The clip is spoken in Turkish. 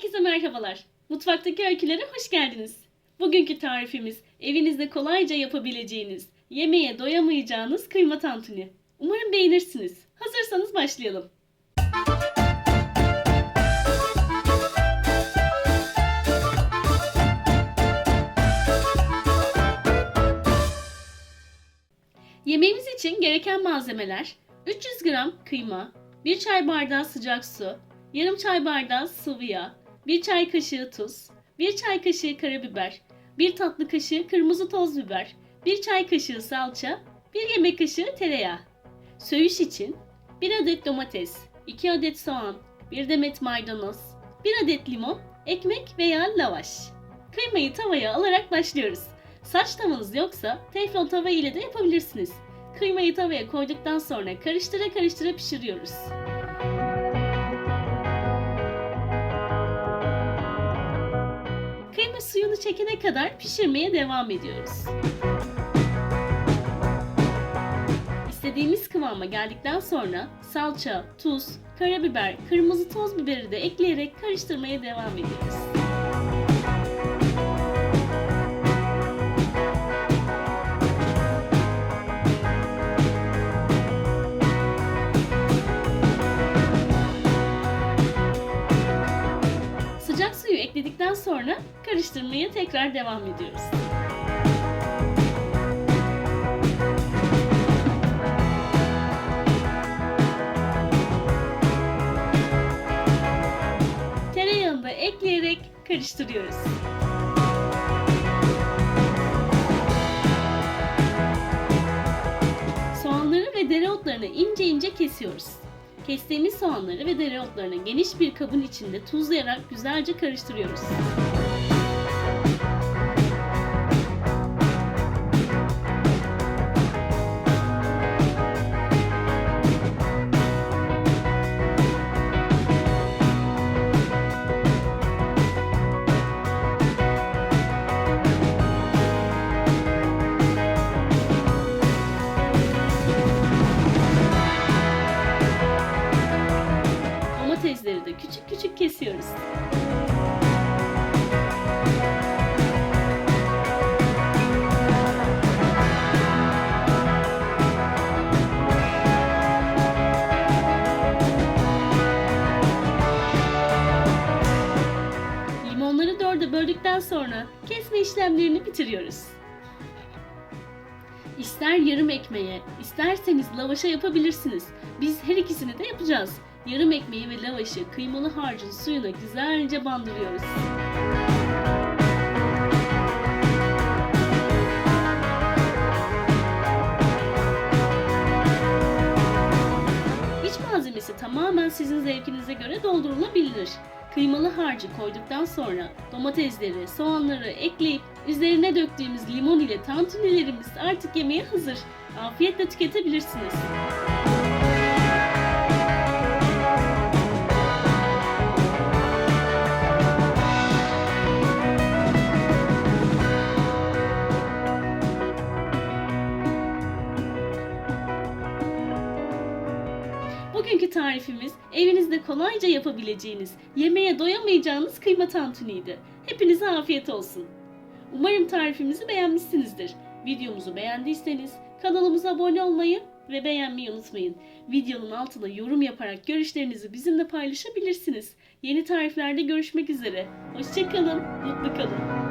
Herkese merhabalar. Mutfaktaki öykülere hoş geldiniz. Bugünkü tarifimiz evinizde kolayca yapabileceğiniz, yemeğe doyamayacağınız kıyma tantuni. Umarım beğenirsiniz. Hazırsanız başlayalım. Yemeğimiz için gereken malzemeler 300 gram kıyma, 1 çay bardağı sıcak su, yarım çay bardağı sıvı yağ, 1 çay kaşığı tuz, 1 çay kaşığı karabiber, 1 tatlı kaşığı kırmızı toz biber, 1 çay kaşığı salça, 1 yemek kaşığı tereyağı. Söğüş için 1 adet domates, 2 adet soğan, 1 demet maydanoz, 1 adet limon, ekmek veya lavaş. Kıymayı tavaya alarak başlıyoruz. Saç tavanız yoksa teflon tava ile de yapabilirsiniz. Kıymayı tavaya koyduktan sonra karıştıra karıştıra pişiriyoruz. Kıyma suyunu çekene kadar pişirmeye devam ediyoruz. İstediğimiz kıvama geldikten sonra salça, tuz, karabiber, kırmızı toz biberi de ekleyerek karıştırmaya devam ediyoruz. Sonra karıştırmaya tekrar devam ediyoruz. Tereyağını da ekleyerek karıştırıyoruz. Soğanları ve dereotlarını ince ince kesiyoruz. Kestiğimiz soğanları ve dereotlarını geniş bir kabın içinde tuzlayarak güzelce karıştırıyoruz. Domatesleri de küçük küçük kesiyoruz. Limonları dörde böldükten sonra kesme işlemlerini bitiriyoruz. İster yarım ekmeğe, isterseniz lavaşa yapabilirsiniz. Biz her ikisini de yapacağız. Yarım ekmeği ve lavaşı kıymalı harcın suyuna güzelce bandırıyoruz. İç malzemesi tamamen sizin zevkinize göre doldurulabilir. Kıymalı harcı koyduktan sonra domatesleri, soğanları ekleyip üzerine döktüğümüz limon ile tantunilerimiz artık yemeğe hazır. Afiyetle tüketebilirsiniz. Tarifimiz evinizde kolayca yapabileceğiniz, yemeğe doyamayacağınız kıyma tantuniydi. Hepinize afiyet olsun. Umarım tarifimizi beğenmişsinizdir. Videomuzu beğendiyseniz kanalımıza abone olmayı ve beğenmeyi unutmayın. Videonun altına yorum yaparak görüşlerinizi bizimle paylaşabilirsiniz. Yeni tariflerde görüşmek üzere. Hoşçakalın, mutlu kalın.